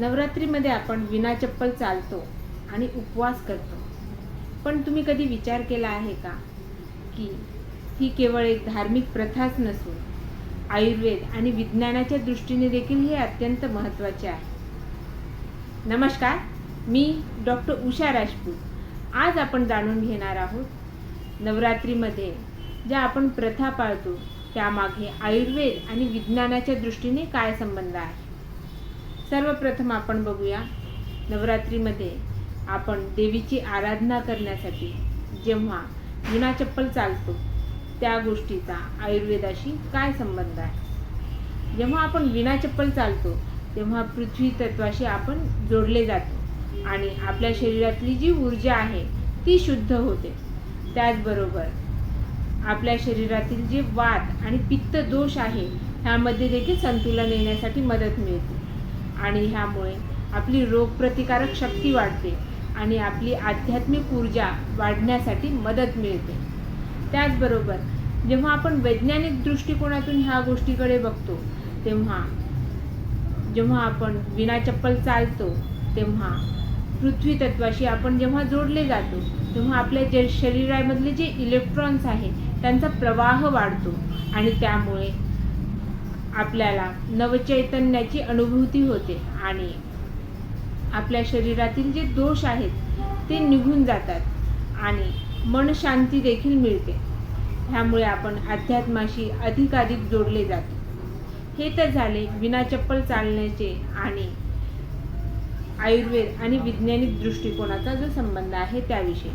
नवरात्रीमध्ये आपण विना चप्पल चालतो आणि उपवास करतो. पण तुम्ही कधी विचार केला आहे का? की ही केवळ एक धार्मिक प्रथाच नसून आयुर्वेद आणि विज्ञानाच्या दृष्टीने देखील हे अत्यंत महत्त्वाचे आहे. नमस्कार मी डॉक्टर उषा राजपूत. आज आपण जाणून घेणार आहोत नवरात्रीमध्ये ज्या आपण प्रथा पाळतो त्यामागे आयुर्वेद आणि विज्ञानाच्या दृष्टीने काय संबंध आहे? सर्वप्रथम आपण बघूया नवरात्रीमध्ये आपण देवीची आराधना करण्यासाठी जेव्हा विना चप्पल चालतो त्या गोष्टीचा आयुर्वेदाशी काय संबंध आहे? जेव्हा आपण विना चप्पल चालतो तेव्हा पृथ्वी तत्वाशी आपण जोडले जातो आणि आपल्या शरीरातली जी ऊर्जा आहे ती शुद्ध होते. त्याचबरोबर आपल्या शरीरातील जे वात आणि पित्त दोष आहे ह्यामध्ये देखील संतुलन येण्यासाठी मदत मिळते. आणि ह्यामुळे आपली रोगप्रतिकारक शक्ती वाढते आणि आपली आध्यात्मिक ऊर्जा वाढण्यासाठी मदत मिळते. त्याचबरोबर जेव्हा आपण वैज्ञानिक दृष्टिकोनातून ह्या गोष्टीकडे बघतो तेव्हा जेव्हा आपण विना चप्पल चालतो तेव्हा पृथ्वी तत्वाशी आपण जेव्हा जोडले जातो तेव्हा आपल्या जे शरीरामधले जे इलेक्ट्रॉन्स आहे त्यांचा प्रवाह वाढतो आणि त्यामुळे आपल्याला नवचैतन्याची अनुभूती होते आणि आपल्या शरीरातील जे दोष आहेत ते निघून जातात आणि मन शांती देखील मिळते. ह्यामुळे आपण अध्यात्माशी अधिकाधिक जोडले जातो. हे तर झाले विना चप्पल चालण्याचे आणि आयुर्वेद आणि वैज्ञानिक दृष्टिकोनाचा जो संबंध आहे त्याविषयी.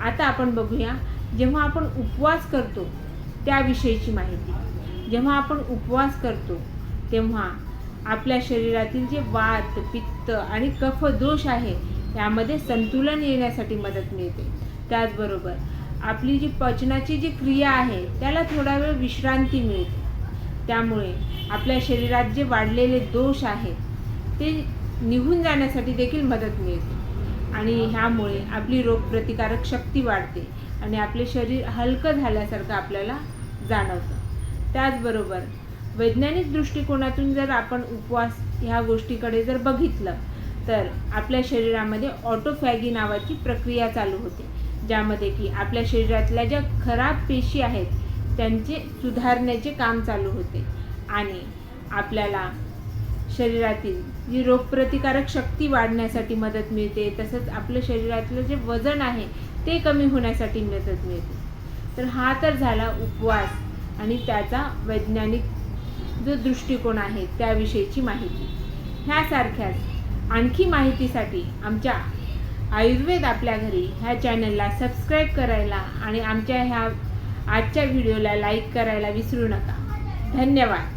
आता आपण बघूया जेव्हा आपण उपवास करतो त्याविषयीची माहिती. जेव्हा आपण उपवास करतो तेव्हा आपल्या शरीरातील जे वात पित्त आणि कफ दोष आहे यामध्ये संतुलन येण्यासाठी मदत मिळते. त्याचबरोबर आपली जी पचनाची जी क्रिया आहे त्याला थोडा वेळ विश्रांती मिळते. त्यामुळे आपल्या शरीरात जे वाढलेले दोष आहेत ते निघून जाण्यासाठी देखील मदत मिळते. आणि ह्यामुळे आपली रोगप्रतिकारक शक्ती वाढते आणि आपले शरीर हलकं झाल्यासारखं आपल्याला जाणवतं. त्याचबरोबर वैज्ञानिक दृष्टिकोनातून जर आपण उपवास ह्या गोष्टीकडे जर बघितलं तर आपल्या शरीरामध्ये ऑटोफॅगी नावाची प्रक्रिया चालू होते ज्यामध्ये की आपल्या शरीरातल्या ज्या खराब पेशी आहेत त्यांचे सुधारण्याचे काम चालू होते. आणि आपल्याला शरीरातील जी रोगप्रतिकारक शक्ती वाढण्यासाठी मदत मिळते तसंच आपल्या शरीरातलं जे वजन आहे ते कमी होण्यासाठी मदत मिळते. तर हा तर झाला उपवास. आणि त्याचा वैज्ञानिक जो दृष्टिकोन आहे त्याविषयीची माहिती. ह्यासारख्याच आणखी माहितीसाठी आमच्या आयुर्वेद आपल्या घरी ह्या चॅनलला सबस्क्राईब करायला आणि आमच्या ह्या आजच्या व्हिडिओला लाईक करायला विसरू नका. धन्यवाद.